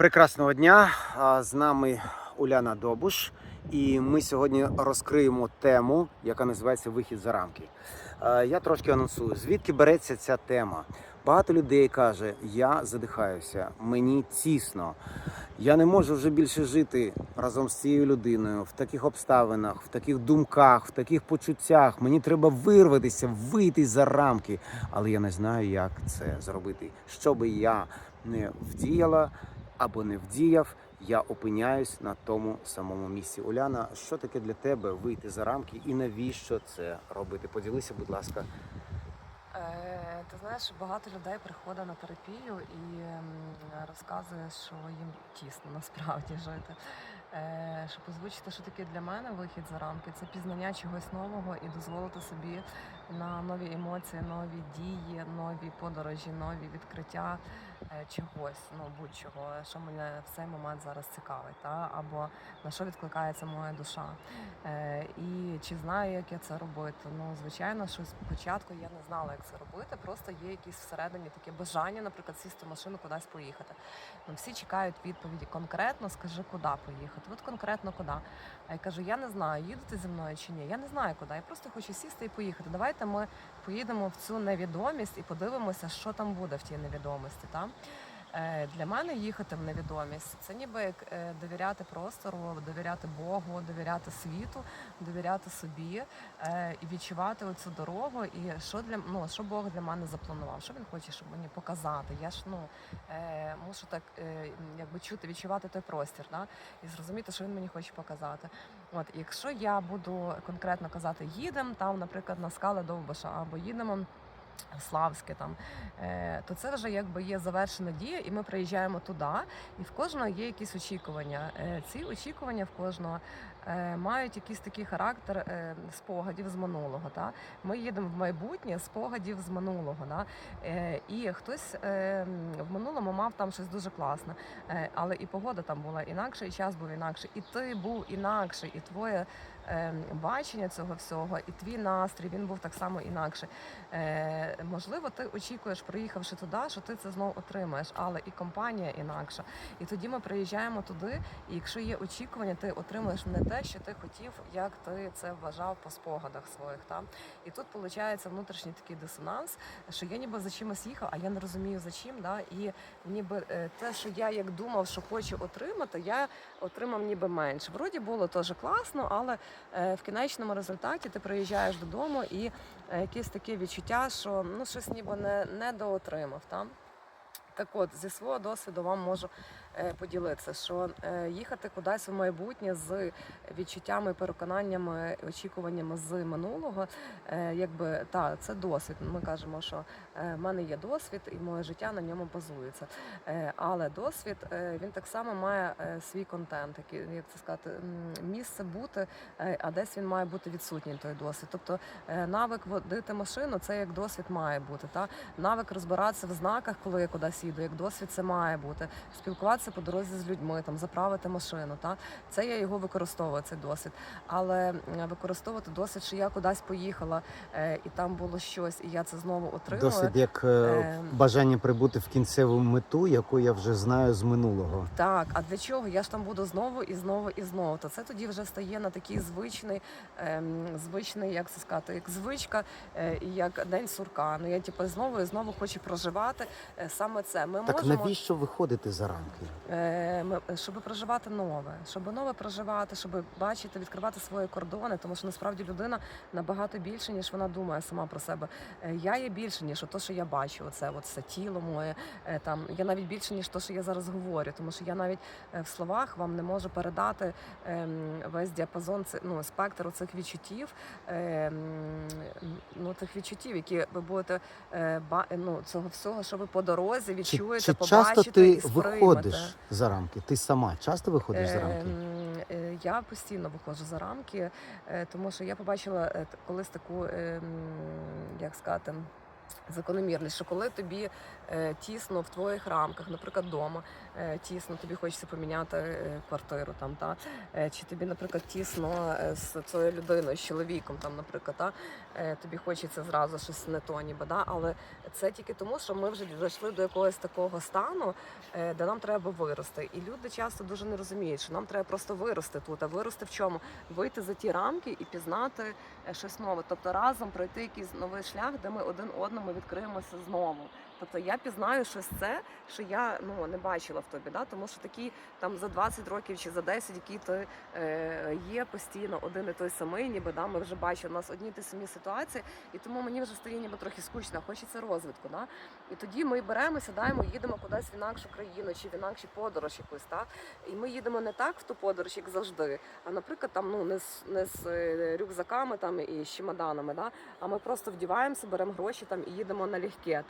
Прекрасного дня! З нами Уляна Добуш, і ми сьогодні розкриємо тему, яка називається Вихід за рамки. Я трошки анонсую, звідки береться ця тема. Багато людей каже: я задихаюся, мені тісно. Я не можу вже більше жити разом з цією людиною в таких обставинах, в таких думках, в таких почуттях. Мені треба вирватися, вийти за рамки, але я не знаю, як це зробити. Що би я не вдіяла або не вдіяв, я опиняюсь на тому самому місці. Уляна, що таке для тебе вийти за рамки і навіщо це робити? Поділися, будь ласка. Е, Ти знаєш, багато людей приходить на терапію і розказує, що їм тісно насправді жити. Е, Щоб озвучити, що таке для мене вихід за рамки, це пізнання чогось нового і дозволити собі на нові емоції, нові дії, нові подорожі, нові відкриття чогось, ну будь-чого, що мене в цей момент зараз цікавить, та або на що відкликається моя душа. Е, І чи знаю, як я це робити? Ну, звичайно, що спочатку я не знала, як це робити. Просто є якісь всередині таке бажання, наприклад, сісти в машину кудись поїхати. Ну, всі чекають відповіді конкретно, скажи, куди поїхати. От конкретно куди. А я кажу, я не знаю, їдете зі мною чи ні. Я не знаю куди. Я просто хочу сісти і поїхати. Давайте ми поїдемо в цю невідомість і подивимося, що там буде в тій невідомості. Та? Е, Для мене їхати в невідомість це ніби як е, довіряти простору, довіряти Богу, довіряти світу, довіряти собі е, і відчувати оцю дорогу. І що для ну що Бог для мене запланував, що він хоче, щоб мені показати. Я ж ну мушу так якби чути, відчувати той простір, да? і зрозуміти, що він мені хоче показати. От, якщо я буду конкретно казати, їдемо там, наприклад, на скали Довбаша або їдемо. Славське там, е, то це вже якби є завершена дія, і ми приїжджаємо туди, і в кожного є якісь очікування. Е, Ці очікування в кожного е, мають якийсь такий характер спогадів з минулого. Та? Ми їдемо в майбутнє спогадів з минулого. Е, І хтось в минулому мав там щось дуже класне, але і погода там була інакша, і час був інакший, і ти був інакший, і твоє бачення цього всього, і твій настрій він був так само інакший. Е, можливо, ти очікуєш, приїхавши туди, що ти це знову отримаєш, але і компанія інакша. І тоді ми приїжджаємо туди, і якщо є очікування, ти отримуєш не те, що ти хотів, як ти це вважав по спогадах своїх. Та? І тут виходить внутрішній такий дисонанс, що я ніби за чимось їхав, а я не розумію за чим. Да? І ніби е, те, що я як думав, що хочу отримати, я отримав ніби менше. Вроді було теж класно, але е, в кінечному результаті ти приїжджаєш додому і е, якесь таке відчуття, що ну щось ніби не, не доотримав. Там. Так от, зі свого досвіду вам можу е, поділитися, що е, їхати кудись в майбутнє з відчуттями, переконаннями, очікуваннями з минулого, е, якби та це досвід. Ми кажемо, що е, в мене є досвід, і моє життя на ньому базується. Е, але досвід е, він так само має е, свій контент, який як це сказати, місце бути, е, а десь він має бути відсутній той досвід. Тобто е, навик водити машину це як досвід має бути. Та навик розбиратися в знаках, коли я кудись їду, як досвід це має бути. Спілкуватися по дорозі з людьми, там заправити машину. Та це я його використовую, цей досвід. Але використовувати досвід, що я кудись поїхала, е, і там було щось, і я це знову отримала. Досить як е, Ем. бажання прибути в кінцеву мету, яку я вже знаю з минулого. Так, а для чого? Я ж там буду знову і знову і знову. То це тоді вже стає на такий звичний, ем, звичний, як це сказати, як звичка, е, як день сурка. Ну я типу знову і знову хочу проживати е, саме це. Ми Так можемо навіщо виходити за рамки? Е, щоб проживати нове, щоб нове проживати, щоб бачити, відкривати свої кордони, тому що насправді людина набагато більше, ніж вона думає сама про себе. Е, Я є більше, ніж те, що я бачу. Оце от це тіло моє. е, Там я навіть більше, ніж те, що я зараз говорю, тому що я навіть в словах вам не можу передати ем, весь діапазон ну, спектру цих відчуттів, ем, ну тих відчуттів, які ви будете ну, цього всього, що ви по дорозі відчуєте, чи, чи побачите часто ти і сприймете. виходиш за рамки? Ти сама часто виходиш за рамки? Ем, е, Я постійно виходжу за рамки, е, тому що я побачила е, колись таку, ем, як сказати, закономірність, що коли тобі е, тісно в твоїх рамках, наприклад, вдома е, тісно, тобі хочеться поміняти е, квартиру там, та е, чи тобі, наприклад, тісно е, з цією людиною, з чоловіком, там, наприклад, та е, тобі хочеться зразу щось не то, ніби, да? але це тільки тому, що ми вже дійшли до якогось такого стану, е, де нам треба вирости. І люди часто дуже не розуміють, що нам треба просто вирости тут. А вирости в чому? Вийти за ті рамки і пізнати е, щось нове. Тобто разом пройти якийсь новий шлях, де ми один одному відкриємося знову. Тобто я пізнаю щось це, що я ну не бачила в тобі, да? тому що такі там за 20 років чи за 10, які ти е, є постійно один і той самий, ніби да, ми вже бачимо у нас одні ті самі ситуації, і тому мені вже стає ніби трохи скучно, хочеться розвитку. Да? І тоді ми беремо, сідаємо, їдемо кудись в інакшу країну чи в інакшу подорож якусь. Так? І ми їдемо не так в ту подорож, як завжди, а наприклад, там ну не з не з е, рюкзаками там і з чемоданами, да? а ми просто вдіваємося, беремо гроші там і їдемо налегке.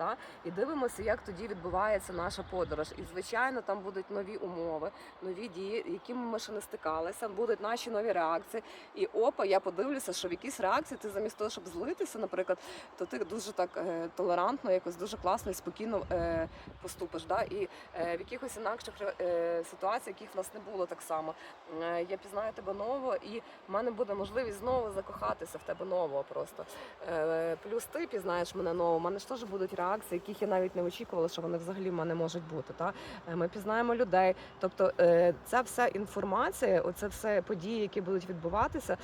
І дивимося, як тоді відбувається наша подорож. І звичайно, там будуть нові умови, нові дії, якими ми ще не стикалися, будуть наші нові реакції. І опа, я подивлюся, що в якісь реакції ти замість того, щоб злитися, наприклад, то ти дуже так е, толерантно, якось дуже класно і спокійно е, поступиш. Да? І е, в якихось інакших е, ситуаціях, яких в нас не було так само. Е, я пізнаю тебе ново, і в мене буде можливість знову закохатися в тебе нового просто. Е, плюс ти пізнаєш мене нового. У мене ж теж будуть реакції, яких я навіть не очікувала, що вони взагалі в мене можуть бути. Та? Е, Ми пізнаємо людей. Тобто е, ця вся інформація, оце все події, які будуть відбуватися,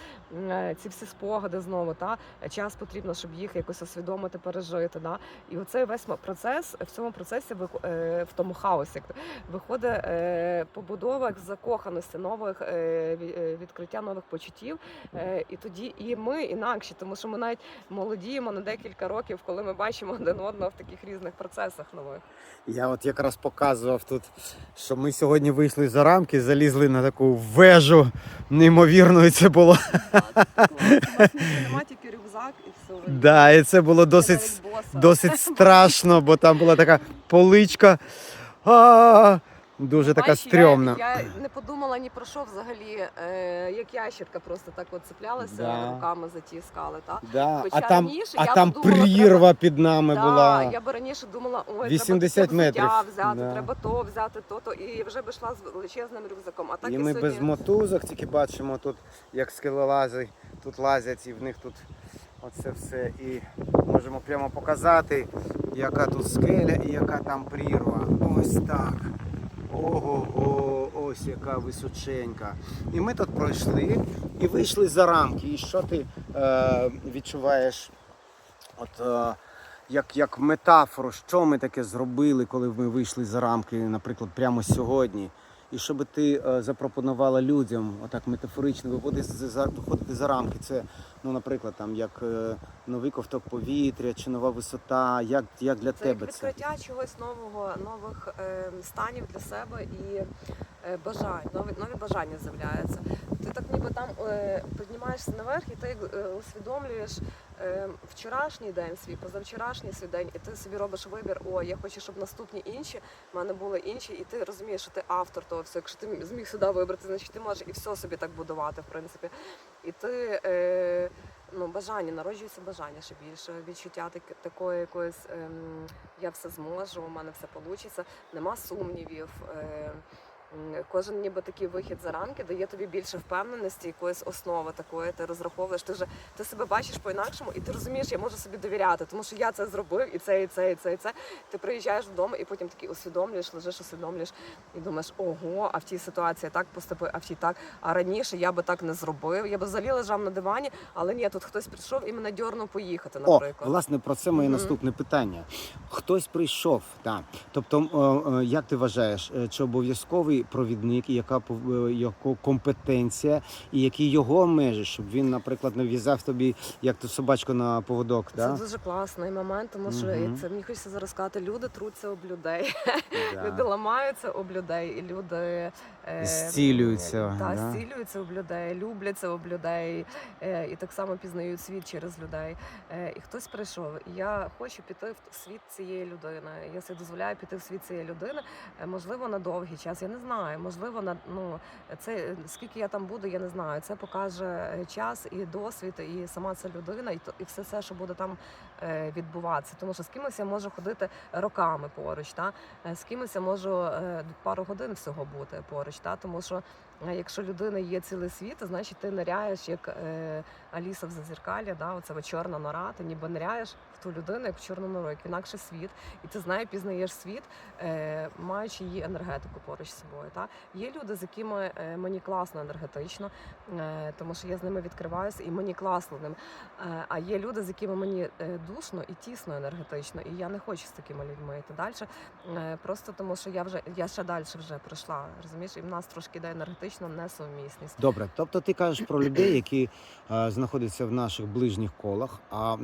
е, ці всі спогади знову, та час потрібно, щоб їх якось усвідомити, пережити. Да? І оцей весь процес в цьому процесі в тому хаосі виходить побудова закоханості, нових ві- відкриття нових почуттів. І тоді і ми інакші, тому що ми навіть молодіємо на декілька років, коли ми бачимо один одного в таких різних процесах нових. Я от якраз показував тут, що ми сьогодні вийшли за рамки, залізли на таку вежу неймовірно, і це було. Нема тільки рюкзак і все. Да, і це було досить, досить страшно, бо там була така поличка. А, дуже така Бачиш, стрьомна. Я, я не подумала ні про що взагалі, е, як ящерка просто так от цеплялася Да. руками за ті скали. Та? Да, Хоча а там, раніше а я там думала, прірва під нами Да, була. я би раніше думала, ой, 80 треба метрів. взяти, Да. треба то взяти, то, то. І вже б йшла з величезним рюкзаком. А так і і ми сьогодні... без мотузок тільки бачимо тут, як скелелази тут лазять, і в них тут оце все. І можемо прямо показати, яка тут скеля і яка там прірва. Ось так. Ого, ось яка височенька. І ми тут пройшли і вийшли за рамки. І що ти е, відчуваєш? От, е, як, як метафору, що ми таке зробили, коли ми вийшли за рамки, наприклад, прямо сьогодні. І що би ти е, запропонувала людям, отак метафорично виходити за, виходити за рамки. Це, ну, наприклад, там як е, новий ковток повітря чи нова висота. Як, як для Це як тебе це? відкриття чогось нового, нових е, станів для себе і е, бажань, нові, нові бажання з'являються. Ти так ніби там е, піднімаєшся наверх, і ти е, усвідомлюєш е, вчорашній день свій, позавчорашній свій день, і ти собі робиш вибір, о, я хочу, щоб наступні інші в мене були інші, і ти розумієш, що ти автор того всього. Якщо ти зміг сюди вибрати, значить ти можеш і все собі так будувати, в принципі. І ти. Е, ну, бажання, народжується бажання ще більше, відчуття так, такої якоїсь е, я все зможу, у мене все вийде, нема сумнівів. Е, Кожен ніби такий вихід за рамки дає тобі більше впевненості, якоїсь основи такої. Ти розраховуєш, ти вже ти себе бачиш по-інакшому, і ти розумієш, я можу собі довіряти, тому що я це зробив, і це, і це, і це, і це. Ти приїжджаєш додому, і потім такий усвідомлюєш, лежиш, усвідомлюєш, і думаєш, ого, а в тій ситуації так поступив, а в тій так. А раніше я би так не зробив. Я би взагалі лежав на дивані, але ні, тут хтось прийшов і мене дьорнув поїхати, О, наприклад. власне, про це моє Мгм. наступне питання. Хтось прийшов, так. Тобто, як ти вважаєш, е, чи обов'язковий провідник, і яка е, його компетенція, і які його межі, щоб він, наприклад, не в'язав тобі як ту собачку на поводок? Це Да? дуже класний момент, тому що і це мені хочеться зараз сказати, люди труться об людей. Да. Люди ламаються об людей, і люди е, Зцілюються, Та, да? зцілюються об людей, любляться об людей, е, і так само пізнають світ через людей. Е, і хтось прийшов. І я хочу піти в світ цієї людини. Я собі дозволяю піти в світ цієї людини, можливо, на довгий час. Я не знаю. Можливо, на ну це скільки я там буду, я не знаю. Це покаже час і досвід, і сама ця людина, і то і все це, що буде там е, відбуватися. Тому що з кимось я можу ходити роками поруч, та е, з кимось я можу е, пару годин всього бути поруч. Та тому що якщо людина є цілий світ, значить ти ниряєш як е, Аліса в зазеркалі, да, оце чорна нора, ти ніби ниряєш ту людину, як в як в інакший світ, і ти знає, пізнаєш світ, е, маючи її енергетику поруч з собою. Та є люди, з якими е, мені класно енергетично, е, тому що я з ними відкриваюся, і мені класно. Е, а є люди, з якими мені душно і тісно енергетично, і я не хочу з такими людьми йти далі. Просто тому, що я вже я ще далі вже пройшла, розумієш, і в нас трошки йде енергетично несумісність. Добре, тобто ти кажеш про людей, які знаходяться в наших ближніх колах. А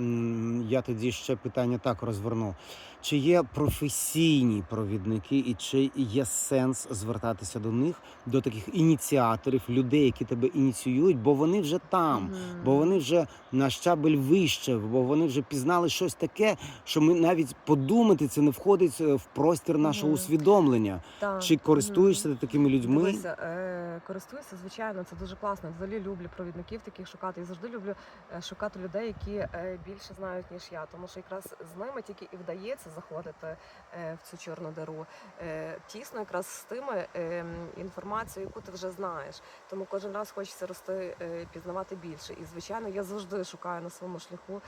я тоді ще питання так розверну: чи є професійні провідники, і чи є сенс звертатися до них, до таких ініціаторів, людей, які тебе ініціюють, бо вони вже там. Мгм. Бо вони вже на щабель вище, бо вони вже пізнали щось таке, що ми навіть подумати це не входить е, в простір нашого Мгм. усвідомлення. Так. Чи користуєшся Мгм. ти такими людьми? Дивися, е, користуюся, звичайно, це дуже класно. Взагалі люблю провідників таких шукати. І завжди люблю е, шукати людей, які е, більше знають, ніж я. Тому що якраз з ними тільки і вдається заходити е, в цю чорну диру. Е, тісно якраз з тими е, інформацією, яку ти вже знаєш. Тому кожен раз хочеться рости, пізнавати більше. І звичайно, я завжди шукаю на своєму шляху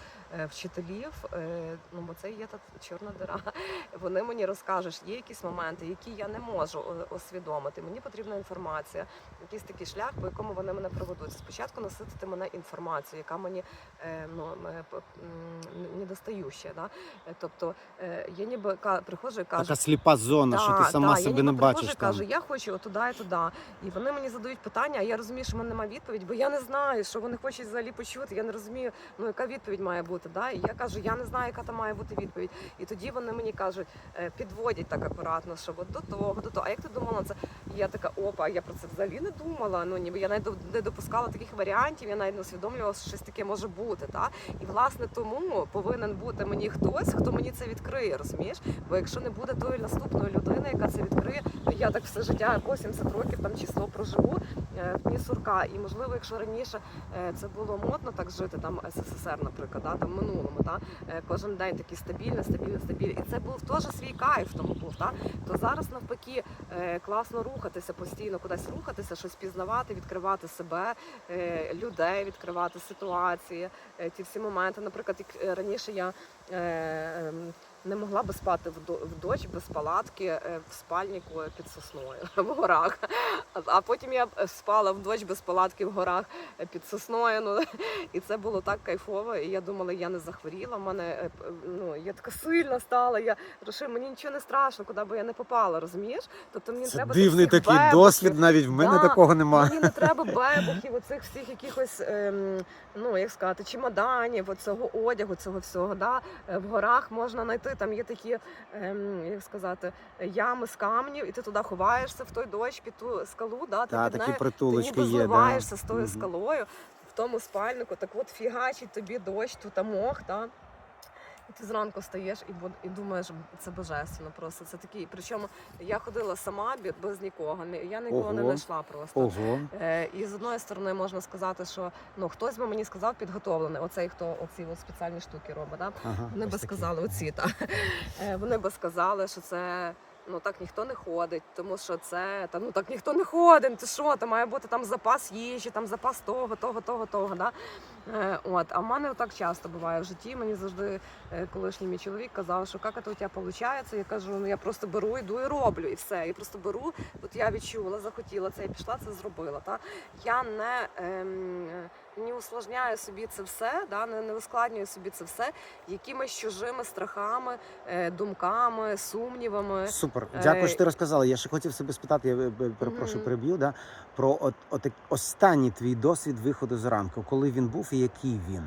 вчителів. Ну бо це є та чорна дира. Вони мені розкажуть, є якісь моменти, які я не можу освідомити. Мені потрібна інформація, якийсь такий шлях, по якому вони мене проведуть. Спочатку наситити мене інформацією, яка мені ну, е, недостающа. Да? Е, Тобто е, я ніби приходжу і кажу, Така сліпа зона, що ти сама да, себе я не бачиш і кажу, я хочу туди і туди. І вони мені задають питання, а я розумію, що в мене немає відповідь, бо я не знаю, що вони хочуть взагалі почути. Я не розумію, ну яка відповідь має бути. Да? І я кажу, я не знаю, яка там має бути відповідь. І тоді вони мені кажуть, е, підводять так акуратно, що от до того, до того. А як ти думала це? Я така, опа, я про це взагалі не думала. Ну ніби я навіть не допускала таких варіантів, я навіть не усвідомлювала, що щось таке може бути. Та? І власне тому повинен бути мені хтось, хто мені це відкриє, розумієш? Бо якщо не буде тої наступної людини, яка це відкриє, то я так все життя 80 років там чи 100 проживу е, в дні сурка. І можливо, якщо раніше е, це було модно так жити, там СССР, наприклад, да, там в минулому, та е, кожен день такий стабільний, стабільний, стабільний. І це був теж свій кайф тому був. Та? То зараз навпаки класно рухатися постійно, кудись рухатися, щось пізнавати, відкривати себе, е, людей, відкривати ситуації, е, ті всі моменти. Наприклад, як е, раніше я. ем, не могла би спати в дощ без палатки в спальнику під сосною в горах. А- потім я е, спала в дощ без палатки в горах е, під сосною. Ну і це було так кайфово. І я думала, я не захворіла. В мене е, ну я така сильна стала. Я вирішила, мені нічого не страшно, куди би я не попала, розумієш? Тобто мені Це треба дивний такий бебухів. досвід, навіть в мене Да. такого немає. Мені не треба бебухів, оцих всіх якихось, ем, ну як сказати, чемоданів, оцього одягу, цього всього. Да? В горах можна знайти, там є такі, ем, як сказати, ями з камнів, і ти туди ховаєшся в той дощ під ту скалу, да? ти Та, під такі нею, ти ніби є. Да. зливаєшся з тою Мгм. скалою в тому спальнику, так от фігачить тобі дощ, тут мох, да? І ти зранку стаєш і, бу- і думаєш, це божественно просто. Це такий. Причому я ходила сама бі- без нікого. ні- Я нікого не Ого. знайшла просто. Ого. Е, і з одної сторони можна сказати, що ну хтось би мені сказав підготовлений, оцей хто оці от спеціальні штуки робить. Да? Ага, Вони ось би такі. сказали, оці та Е, вони би сказали, що це. Ну так ніхто не ходить, тому що це та ну так ніхто не ходить. Ти що, там має бути там запас їжі, там запас того, того, того, того. Да? Е, от, а в мене так часто буває в житті. Мені завжди е, колишній мій чоловік казав, що як це у тебе виходить. Я кажу, ну я просто беру, йду і роблю, і все. Я просто беру. От я відчула, захотіла це, я пішла, це зробила. Та я не. Ем, не усложняю собі це все, да, не, не ускладнюю собі це все якимись чужими страхами, е, думками, сумнівами. Супер. Е, Дякую, що ти розказала. Я ще хотів себе спитати, я перепрошую, Мгм. переб'ю, да, про от, от, останній твій досвід виходу з рамки, коли він був і який він.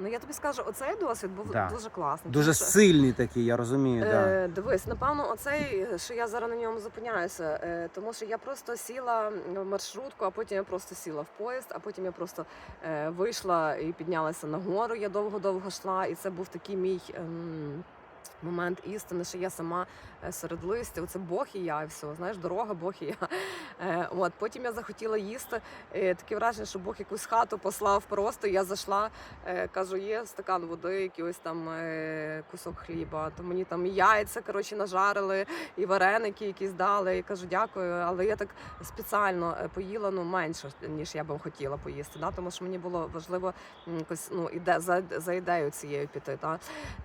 Ну я тобі скажу, оцей досвід був Да. дуже класний. Дуже тому що, сильний такий, я розумію. Да. Е, дивись, напевно, оцей, що я зараз на ньому зупиняюся, е, тому що я просто сіла в маршрутку, а потім я просто сіла в поїзд, а потім я просто е, вийшла і піднялася на гору. Я довго-довго йшла, і це був такий мій. ем, момент істини, що я сама е, серед листя. Оце Бог і я, і все. Знаєш, дорога, Бог і я. Е, От потім я захотіла їсти. Таке враження, що Бог якусь хату послав просто. Я зайшла, е, кажу, є стакан води, якийсь там кусок хліба. То мені там і яйця коротше нажарили, і вареники якісь дали. Я кажу, дякую. Але я так спеціально поїла ну менше, ніж я би хотіла поїсти. Да? Тому що мені було важливо якось ну іде за, за ідею цією піти.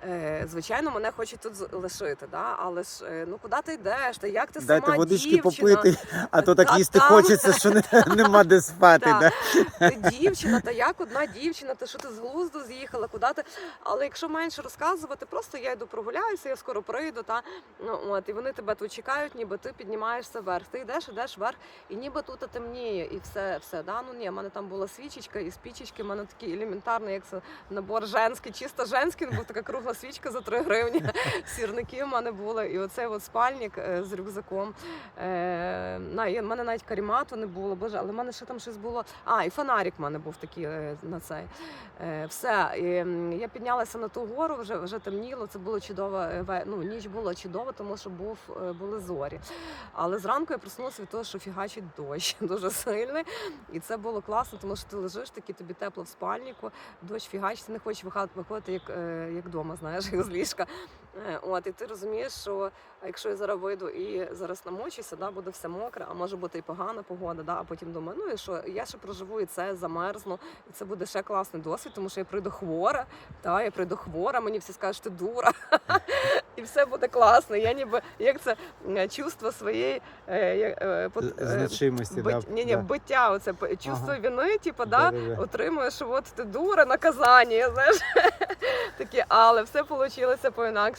Е, звичайно, мене хочуть тут з- лишити, да? але ж е, ну куди ти йдеш? Та як ти Дайте сама водички дівчина? попити, а то так Та їсти там. хочеться, що не, нема де спати. Так. Да? Ти дівчина, та як одна дівчина, ти що ти з глузду з'їхала, куди ти. Але якщо менше розказувати, просто я йду прогуляюся, я скоро прийду, та ну от і вони тебе тут чекають, ніби ти піднімаєшся вверх. Ти йдеш, йдеш вверх, і ніби тут темніє, і все, все. Да? Ну ні, в мене там була свічечка, і спічечки, в мене такий елементарний, як це набор женський, чисто женський, був така кругла свічка за 3 гривні. Сірники в мене були, і оцей от спальник е, з рюкзаком. Е, в мене навіть карімату не було, боже, але в мене ще там щось було. А, і фонарик в мене був такий е, на цей. Е, все. І, я піднялася на ту гору, вже, вже темніло. Це було чудово. Ну, ніч була чудова, тому що був, були зорі. Але зранку я проснулася від того, що фігачить дощ дуже сильний. І це було класно, тому що ти лежиш такий, тобі тепло в спальнику, дощ фігачить, ти не хочеш виходити як, як вдома, знаєш, як з ліжка. Е, От, і ти розумієш, що якщо я зараз вийду і зараз намочуся, да, буде все мокре, а може бути і погана погода, да, а потім думаю, ну і що, я ще проживу і це замерзну, і це буде ще класний досвід, тому що я прийду хвора, та, я прийду хвора, мені всі скажуть, що ти дура, і все буде класно. Я ніби як це чувство своєї е, е, Значимості, бит- да. ні, ні, да. биття, оце чувство Ага. вини, типу, да, отримуєш, от ти дура, наказання, знаєш. Такі, але все вийшло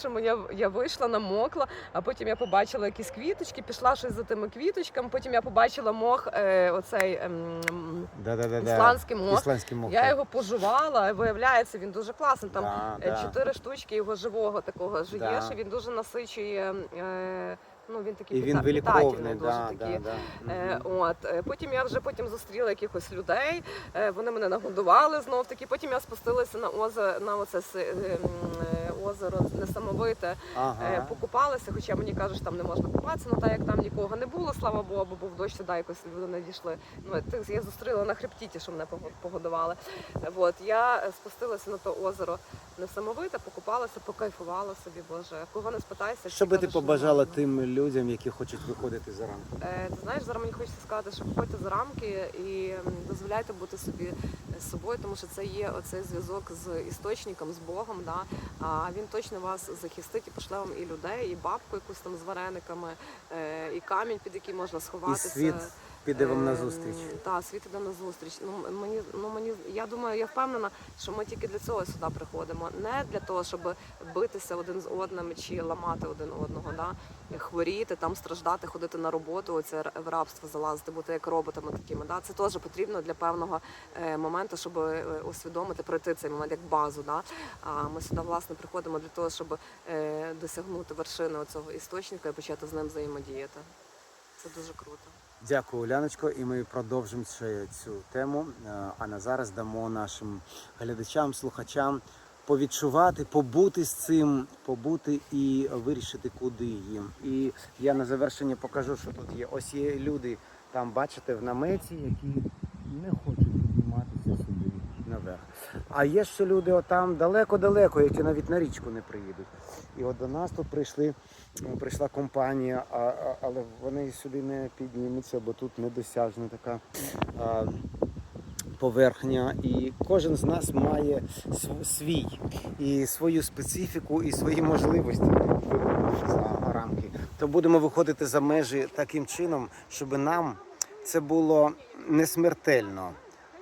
по-інакшому. Я, я вийшла, намокла, а потім я побачила якісь квіточки, пішла щось за тими квіточками, потім я побачила мох, е, оцей е, ісландський мох. Ісландський мох. Я так. його пожувала, виявляється, він дуже класний. Там Да, е, да. чотири штучки його живого такого ж є, Да. що він дуже насичує. Е, ну, він такий І він пита- виліковний, дуже да, такий. да, да. Е, Мгм. от е, потім я вже потім зустріла якихось людей. е, Вони мене нагодували знов таки. Потім я спустилася на озеро на оце с- е, м, е, озеро несамовите. Е, Ага. Покупалася, хоча мені кажуть, що там не можна купатися, ну так як там нікого не було, слава Богу, бо був дощ сюди якось люди не дійшли. Ну ти- я зустріла на хребтіті, що мене пого- погодували. Е, От я е, спустилася на то озеро несамовите, покупалася, покайфувала собі. Боже, кого не спитайся. всі Що би ти кажуть, побажала можна. тим людям, які хочуть виходити за рамки? Е, Ти знаєш, зараз мені хочеться сказати, що виходьте за рамки і дозволяйте бути собі з собою, тому що це є оцей зв'язок з істочником, з Богом. Да? А він точно вас захистить і пошле вам і людей, і бабку якусь там з варениками, е, і камінь, під який можна І сховатися. світ піде вам на Ем, зустріч. Так, світ іде на зустріч. Ну мені ну мені я думаю, я впевнена, що ми тільки для цього сюди приходимо. Не для того, щоб битися один з одним чи ламати один одного, да? хворіти, там страждати, ходити на роботу, оце в рабство залазити, бути як роботами такими. Да? Це теж потрібно для певного е, моменту, щоб е, усвідомити, пройти цей момент як базу. Да? А ми сюди власне приходимо для того, щоб е, досягнути вершини цього істочника і почати з ним взаємодіяти. Це дуже круто. Дякую, Оляночко, і ми продовжимо ще цю тему. Е, А на зараз дамо нашим глядачам, слухачам повідчувати, побути з цим, побути і вирішити, куди їм. І я на завершення покажу, що тут є. Ось є люди, там бачите, в наметі, які не хочуть наверх. А є ще люди отам далеко-далеко, які навіть на річку не приїдуть. І от до нас тут прийшли, е, прийшла компанія, а, а, але вони сюди не піднімуться, бо тут недосяжна така а, поверхня. І кожен з нас має свій і свою специфіку, і свої можливості за рамки. То будемо виходити за межі таким чином, щоб нам це було не смертельно,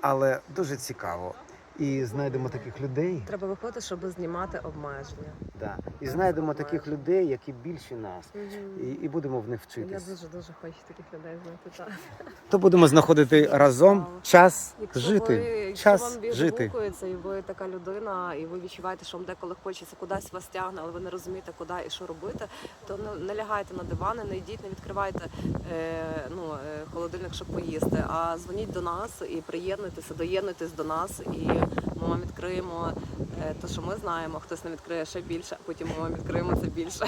але дуже цікаво. І знайдемо таких людей. Треба виходити, щоб знімати обмеження. Да. І знайдемо таких людей, які більші нас, і, і будемо в них Я вчитись. дуже дуже хочу таких людей знайти. Так. То будемо знаходити разом час жити. ви, якщо вам жити. відгукується, і ви така людина, і ви відчуваєте, що вам деколи хочеться кудись вас тягне, але ви не розумієте, куди і що робити, то не, не лягайте на дивани, не йдіть, не відкривайте е, ну, е, холодильник, щоб поїсти, а дзвоніть до нас і приєднуйтеся, доєднуйтесь до нас, і Ми вам відкриємо те, що ми знаємо, хтось нам відкриє ще більше, а потім ми вам відкриємо це більше.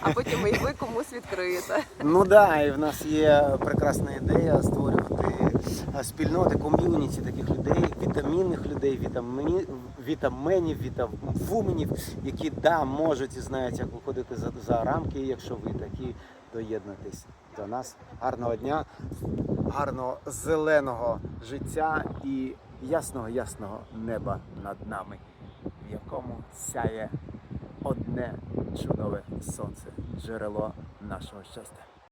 А потім і ви комусь відкриєте. Ну да, і в нас є прекрасна ідея створювати е, спільноти, ком'юніті таких людей, вітамінних людей, вітаміні, вітаменів, вітавуменів, які да, можуть і знають, як виходити за, за рамки, якщо ви такі доєднуйтесь до нас. Гарного дня, гарного зеленого життя і ясного ясного неба над нами, в якому сяє одне чудове сонце, джерело нашого щастя.